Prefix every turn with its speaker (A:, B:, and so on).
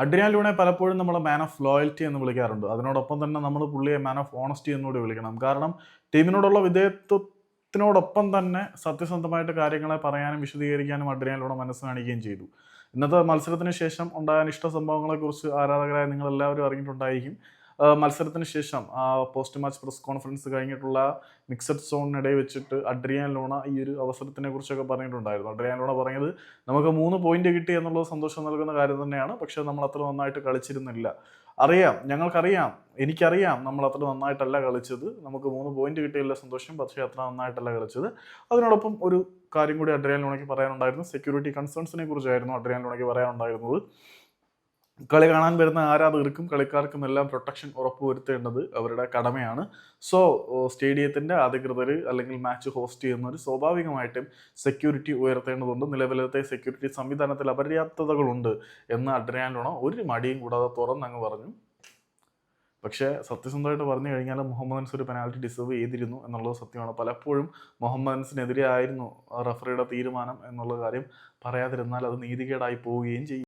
A: Adrian ലൂണെ പലപ്പോഴും നമ്മൾ man of loyalty എന്ന് വിളിക്കാറുണ്ട്. അതിനോടൊപ്പം തന്നെ നമ്മൾ പുള്ളിയെ മാൻ ഓഫ് ഓണസ്റ്റി എന്നുകൂടി വിളിക്കണം. കാരണം ടീമിനോടുള്ള വിധേയത്വത്തിനോടൊപ്പം തന്നെ സത്യസന്ധമായിട്ട് കാര്യങ്ങളെ പറയാനും വിശദീകരിക്കാനും അഡ്രിയാൻ ലൂണ മനസ്സ് കാണിക്കുകയും ചെയ്തു. ഇന്നത്തെ മത്സരത്തിന് ശേഷം ഉണ്ടായ അനിഷ്ട സംഭവങ്ങളെക്കുറിച്ച് ആരാധകരായ നിങ്ങളെല്ലാവരും അറിഞ്ഞിട്ടുണ്ടായിരിക്കും. മത്സരത്തിന് ശേഷം ആ പോസ്റ്റ് മാച്ച് പ്രസ് കോൺഫറൻസ് കഴിഞ്ഞിട്ടുള്ള മിക്സഡ് സോണിനിടെ വെച്ചിട്ട് അഡ്രിയാൻ ലോണ ഈ ഒരു അവസരത്തിനെ കുറിച്ചൊക്കെ പറഞ്ഞിട്ടുണ്ടായിരുന്നു. അഡ്രിയാൻ ലോണ പറഞ്ഞത് നമുക്ക് മൂന്ന് പോയിന്റ് കിട്ടി എന്നുള്ളത് സന്തോഷം നൽകുന്ന കാര്യം തന്നെയാണ് പക്ഷേ നമ്മൾ അത്ര നന്നായിട്ട് കളിച്ചിരുന്നില്ല. അറിയാം ഞങ്ങൾക്കറിയാം എനിക്കറിയാം നമ്മൾ അത്ര നന്നായിട്ടല്ല കളിച്ചത്. നമുക്ക് മൂന്ന് പോയിന്റ് കിട്ടിയില്ല സന്തോഷം പക്ഷേ അത്ര നന്നായിട്ടല്ല കളിച്ചത്. അതിനോടൊപ്പം ഒരു കാര്യം കൂടി അഡ്രിയാൻ ലോണയ്ക്ക് പറയാനുണ്ടായിരുന്നു. സെക്യൂരിറ്റി കൺസേൺസിനെ കുറിച്ചായിരുന്നു അഡ്രിയാൻ ലോണയ്ക്ക് പറയാനുണ്ടായിരുന്നത്. കളി കാണാൻ വരുന്ന ആരാധകർക്കും കളിക്കാർക്കും എല്ലാം പ്രൊട്ടക്ഷൻ ഉറപ്പുവരുത്തേണ്ടത് അവരുടെ കടമയാണ്. സോ സ്റ്റേഡിയത്തിന്റെ അധികൃതർ അല്ലെങ്കിൽ മാച്ച് ഹോസ്റ്റ് ചെയ്യുന്നവർ സ്വാഭാവികമായിട്ടും സെക്യൂരിറ്റി ഉയർത്തേണ്ടതുണ്ട്. നിലവിലത്തെ സെക്യൂരിറ്റി സംവിധാനത്തിൽ അപര്യാപ്തതകളുണ്ട് എന്ന് അഡ്രിയാൻ ഒരു മടിയും കൂടാതെ തുറന്നങ്ങ് പറഞ്ഞു. പക്ഷേ സത്യസന്ധമായിട്ട് പറഞ്ഞു കഴിഞ്ഞാൽ മുഹമ്മദ് അൻസ് ഒരു പെനാൽറ്റി ഡിസേർവ് ചെയ്തിരുന്നു എന്നുള്ളത് സത്യമാണ്. പലപ്പോഴും മുഹമ്മദ് അൻസിനെതിരെ ആയിരുന്നു റഫറിയുടെ തീരുമാനം എന്നുള്ള കാര്യം പറയാതിരുന്നാൽ അത് നീതികേടായി പോവുകയും ചെയ്യും.